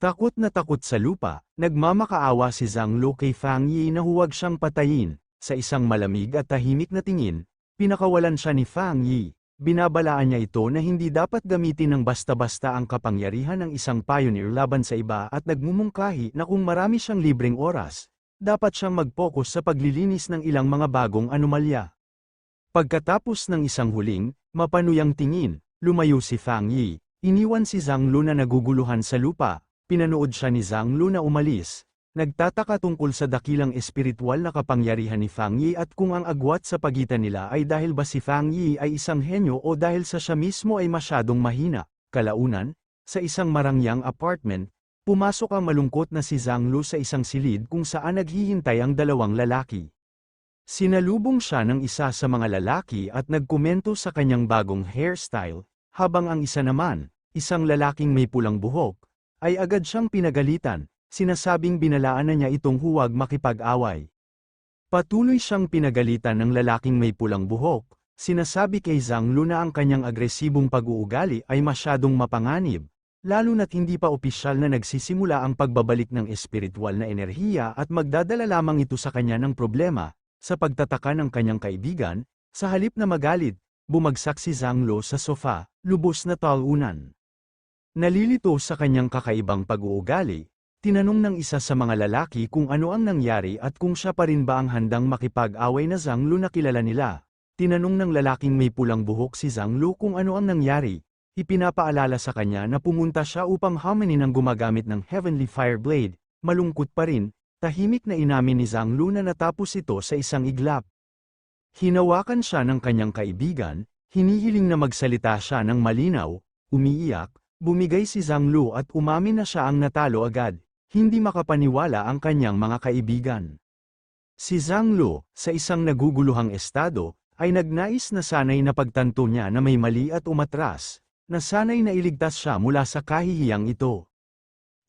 Takot na takot sa lupa, nagmamakaawa si Zhang Lu kay Fang Yi na huwag siyang patayin. Sa isang malamig at tahimik na tingin, pinakawalan siya ni Fang Yi. Binabalaan niya ito na hindi dapat gamitin ng basta-basta ang kapangyarihan ng isang pioneer laban sa iba at nagmumungkahi na kung marami siyang libreng oras, dapat siyang mag-focus sa paglilinis ng ilang mga bagong anomalya. Pagkatapos ng isang huling, mapanuyang tingin, lumayo si Fang Yi, iniwan si Zhang Lu na naguguluhan sa lupa, pinanood siya ni Zhang Lu na umalis, Nagtataka tungkol sa dakilang espiritual na kapangyarihan ni Fang Yi at kung ang agwat sa pagitan nila ay dahil ba si Fang Yi ay isang henyo o dahil sa siya mismo ay masyadong mahina. Kalaunan, sa isang marangyang apartment, pumasok ang malungkot na si Zhang Lu sa isang silid kung saan naghihintay ang dalawang lalaki. Sinalubong siya ng isa sa mga lalaki at nagkomento sa kanyang bagong hairstyle, habang ang isa naman, isang lalaking may pulang buhok, ay agad siyang pinagalitan, sinasabing binalaan na niya itong huwag makipag-away. Patuloy siyang pinagalitan ng lalaking may pulang buhok, sinasabi kay Zhang Lu na ang kanyang agresibong pag-uugali ay masyadong mapanganib, lalo na't hindi pa opisyal na nagsisimula ang pagbabalik ng espiritual na enerhiya at magdadala lamang ito sa kanya ng problema, sa pagtataka ng kanyang kaibigan, sa halip na magalit, bumagsak si Zhang Lu sa sofa, lubos na talunan. Nalilito sa kanyang kakaibang pag-uugali, Tinanong ng isa sa mga lalaki kung ano ang nangyari at kung siya pa rin ba ang handang makipag-away na Zhang Lu na kilala nila. Tinanong ng lalaking may pulang buhok si Zhang Lu kung ano ang nangyari. Ipinapaalala sa kanya na pumunta siya upang haminin ang gumagamit ng Heavenly Fire Blade. Malungkot pa rin, tahimik na inamin ni Zhang Lu na natapos ito sa isang iglap. Hinawakan siya ng kanyang kaibigan, hinihiling na magsalita siya ng malinaw, umiiyak, bumigay si Zhang Lu at umamin na siya ang natalo agad. Hindi makapaniwala ang kanyang mga kaibigan. Si Zhang Lu, sa isang naguguluhang estado, ay nagnais na sanay na pagtanto niya na may mali at umatras, na sanay na iligtas siya mula sa kahihiyang ito.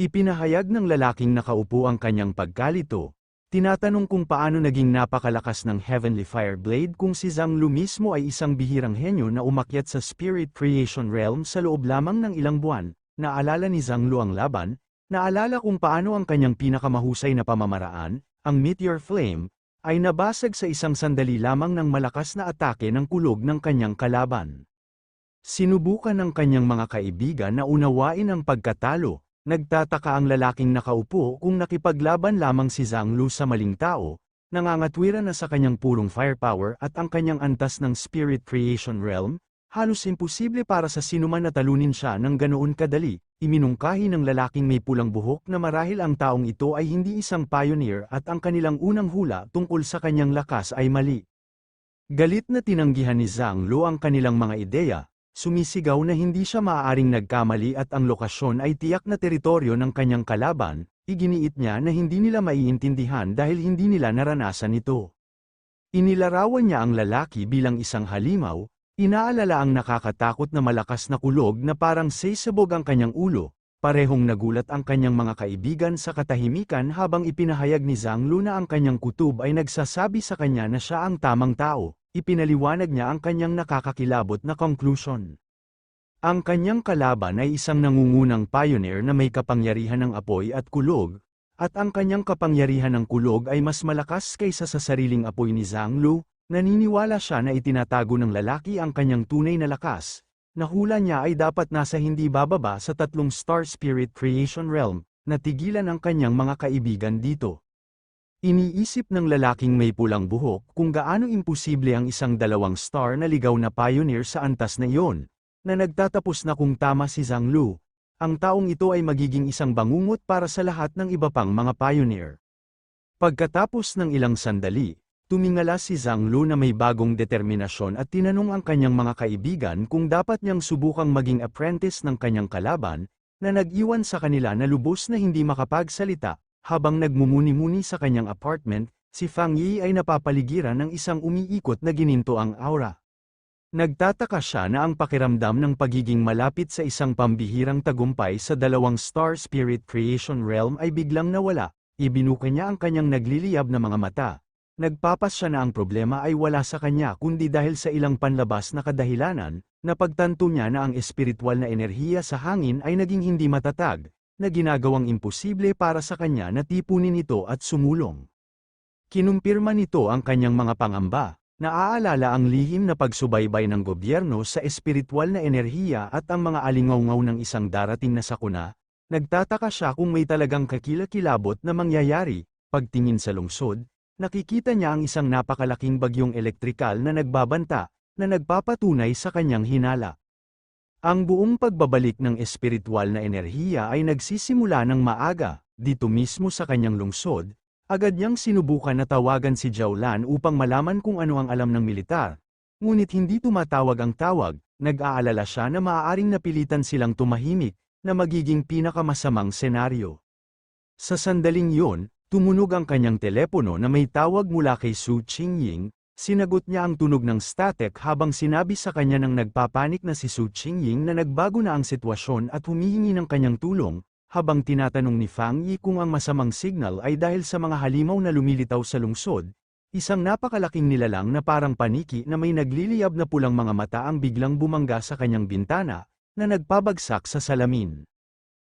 Ipinahayag ng lalaking nakaupo ang kanyang pagkalito, tinatanong kung paano naging napakalakas ng Heavenly Fire Blade kung si Zhang Lu mismo ay isang bihirang henyo na umakyat sa Spirit Creation Realm sa loob lamang ng ilang buwan, naalala ni Zhang Lu ang laban, Naalala kung paano ang kanyang pinakamahusay na pamamaraan, ang Meteor Flame, ay nabasag sa isang sandali lamang ng malakas na atake ng kulog ng kanyang kalaban. Sinubukan ng kanyang mga kaibigan na unawain ang pagkatalo, nagtataka ang lalaking nakaupo kung nakipaglaban lamang si Zhang Lu sa maling tao, nangangatwiran na sa kanyang purong firepower at ang kanyang antas ng Spirit Creation Realm, halos imposible para sa sinuman na talunin siya ng ganoon kadali, Iminungkahi ng lalaking may pulang buhok na marahil ang taong ito ay hindi isang pioneer at ang kanilang unang hula tungkol sa kanyang lakas ay mali. Galit na tinanggihan ni Zhang Lu ang kanilang mga ideya, sumisigaw na hindi siya maaaring nagkamali at ang lokasyon ay tiyak na teritoryo ng kanyang kalaban, iginiit niya na hindi nila maiintindihan dahil hindi nila naranasan ito. Inilarawan niya ang lalaki bilang isang halimaw, Inaalala ang nakakatakot na malakas na kulog na parang sesabog ang kanyang ulo, parehong nagulat ang kanyang mga kaibigan sa katahimikan habang ipinahayag ni Zhang Lu na ang kanyang kutub ay nagsasabi sa kanya na siya ang tamang tao, ipinaliwanag niya ang kanyang nakakakilabot na conclusion. Ang kanyang kalaban ay isang nangungunang pioneer na may kapangyarihan ng apoy at kulog, at ang kanyang kapangyarihan ng kulog ay mas malakas kaysa sa sariling apoy ni Zhang Lu, Naniniwala siya na itinatago ng lalaki ang kanyang tunay na lakas, na hula niya ay dapat nasa hindi bababa sa tatlong Star Spirit Creation Realm, na tigilan ang kanyang mga kaibigan dito. Iniisip ng lalaking may pulang buhok kung gaano imposible ang isang dalawang star na ligaw na pioneer sa antas na iyon, na nagtatapos na kung tama si Zhang Lu, ang taong ito ay magiging isang bangungot para sa lahat ng iba pang mga pioneer. Pagkatapos ng ilang sandali, Tumingala si Zhang Lu na may bagong determinasyon at tinanong ang kanyang mga kaibigan kung dapat niyang subukang maging apprentice ng kanyang kalaban, na nag-iwan sa kanila na lubos na hindi makapagsalita, habang nagmumuni-muni sa kanyang apartment, si Fang Yi ay napapaligiran ng isang umiikot na gininto ang aura. Nagtataka siya na ang pakiramdam ng pagiging malapit sa isang pambihirang tagumpay sa dalawang Star Spirit Creation Realm ay biglang nawala, ibinuka niya ang kanyang nagliliyab na mga mata, Nagpapas siya na ang problema ay wala sa kanya kundi dahil sa ilang panlabas na kadahilanan, napagtanto niya na ang espiritual na enerhiya sa hangin ay naging hindi matatag, na ginagawang imposible para sa kanya na tipunin ito at sumulong. Kinumpirma nito ang kanyang mga pangamba, naaalala ang lihim na pagsubaybay ng gobyerno sa espiritual na enerhiya at ang mga alingaw ng isang darating na sakuna, nagtataka siya kung may talagang kakilakilabot na mangyayari, pagtingin sa lungsod, nakikita niya ang isang napakalaking bagyong elektrikal na nagbabanta, na nagpapatunay sa kanyang hinala. Ang buong pagbabalik ng espiritual na enerhiya ay nagsisimula ng maaga, dito mismo sa kanyang lungsod, agad niyang sinubukan na tawagan si Jaulan upang malaman kung ano ang alam ng militar. Ngunit hindi tumatawag ang tawag, nag-aalala siya na maaaring napilitan silang tumahimik, na magiging pinakamasamang senaryo. Sa sandaling yun, tumunog ang kanyang telepono na may tawag mula kay Su Qingying, Sinagot niya ang tunog ng static habang sinabi sa kanya ng nagpapanik na si Su Qingying na nagbago na ang sitwasyon at humihingi ng kanyang tulong, habang tinatanong ni Fang Yi kung ang masamang signal ay dahil sa mga halimaw na lumilitaw sa lungsod, isang napakalaking nilalang na parang paniki na may nagliliyab na pulang mga mata ang biglang bumangga sa kanyang bintana, na nagpabagsak sa salamin.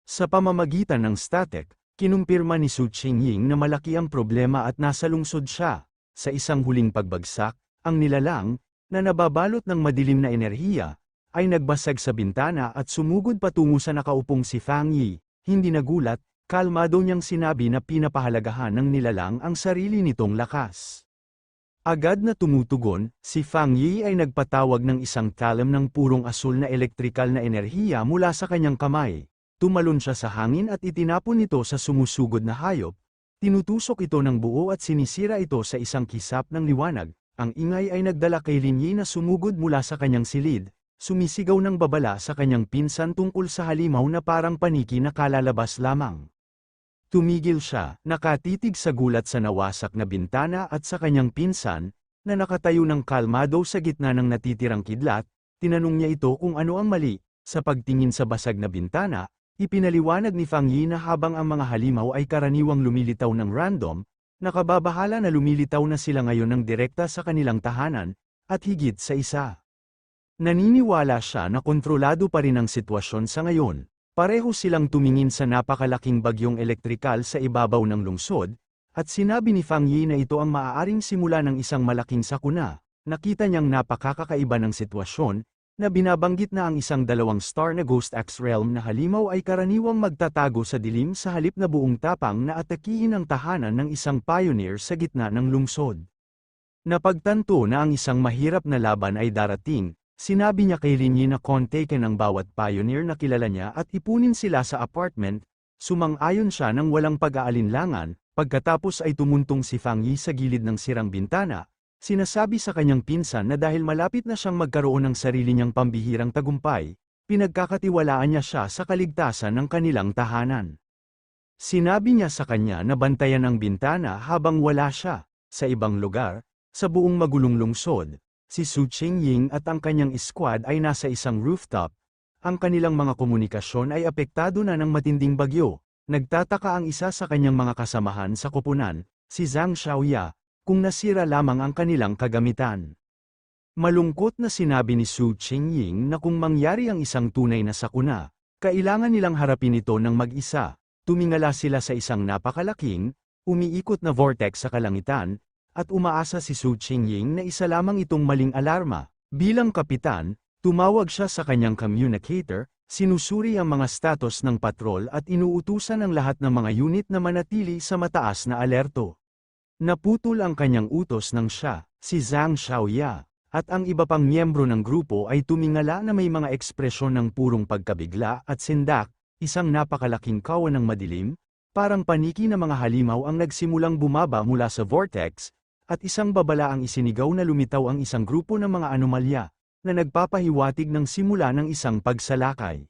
Sa pamamagitan ng static, kinumpirma ni Su Qingying na malaki ang problema at nasa lungsod siya. Sa isang huling pagbagsak, ang nilalang, na nababalot ng madilim na enerhiya, ay nagbasag sa bintana at sumugod patungo sa nakaupong si Fang Yi. Hindi nagulat, kalmado niyang sinabi na pinapahalagahan ng nilalang ang sarili nitong lakas. Agad na tumutugon, si Fang Yi ay nagpatawag ng isang talam ng purong asul na elektrikal na enerhiya mula sa kanyang kamay. Tumalon siya sa hangin at itinapon nito sa sumusugod na hayop, Tinutusok ito ng buo at sinisira ito sa isang kisap ng liwanag. Ang ingay ay nagdala kay Linyi na sumugod mula sa kanyang silid, sumisigaw ng babala sa kanyang pinsan tungkol sa halimaw na parang paniki na kalalabas lamang. Tumigil siya, nakatitig sa gulat sa nawasak na bintana at sa kanyang pinsan, na nakatayo ng kalmado sa gitna ng natitirang kidlat, tinanong niya ito kung ano ang mali, sa pagtingin sa basag na bintana, Ipinaliwanag ni Fang Yi na habang ang mga halimaw ay karaniwang lumilitaw ng random, nakababahala na lumilitaw na sila ngayon ng direkta sa kanilang tahanan, at higit sa isa. Naniniwala siya na kontrolado pa rin ang sitwasyon sa ngayon, pareho silang tumingin sa napakalaking bagyong elektrikal sa ibabaw ng lungsod, at sinabi ni Fang Yi na ito ang maaaring simula ng isang malaking sakuna, nakita niyang napakakakaiba ng sitwasyon, na binabanggit na ang isang dalawang star na Ghost X Realm na halimaw ay karaniwang magtatago sa dilim sa halip na buong tapang na atakihin ang tahanan ng isang pioneer sa gitna ng lungsod. Napagtanto na ang isang mahirap na laban ay darating, sinabi niya kay Linyi na kontaken ang bawat pioneer na kilala niya at ipunin sila sa apartment, sumang-ayon siya ng walang pag-aalinlangan, pagkatapos ay tumuntong si Fang Yi sa gilid ng sirang bintana, Sinasabi sa kanyang pinsan na dahil malapit na siyang magkaroon ng sarili niyang pambihirang tagumpay, pinagkakatiwalaan niya siya sa kaligtasan ng kanilang tahanan. Sinabi niya sa kanya na bantayan ang bintana habang wala siya, sa ibang lugar, sa buong magulong lungsod, si Su Qingying at ang kanyang squad ay nasa isang rooftop, ang kanilang mga komunikasyon ay apektado na ng matinding bagyo, nagtataka ang isa sa kanyang mga kasamahan sa koponan, si Zhang Xiaoya, kung nasira lamang ang kanilang kagamitan. Malungkot na sinabi ni Su Qingying na kung mangyari ang isang tunay na sakuna, kailangan nilang harapin ito ng mag-isa. Tumingala sila sa isang napakalaking, umiikot na vortex sa kalangitan, at umaasa si Su Qingying na isa lamang itong maling alarma. Bilang kapitan, tumawag siya sa kanyang communicator, sinusuri ang mga status ng patrol at inuutusan ang lahat ng mga unit na manatili sa mataas na alerto. Naputol ang kanyang utos ng siya, si Zhang Xiaoya, at ang iba pang miyembro ng grupo ay tumingala na may mga ekspresyon ng purong pagkabigla at sindak, isang napakalaking kawan ng madilim, parang paniki na mga halimaw ang nagsimulang bumaba mula sa vortex, at isang babala ang isinigaw na lumitaw ang isang grupo ng mga anomalya, na nagpapahiwatig ng simula ng isang pagsalakay.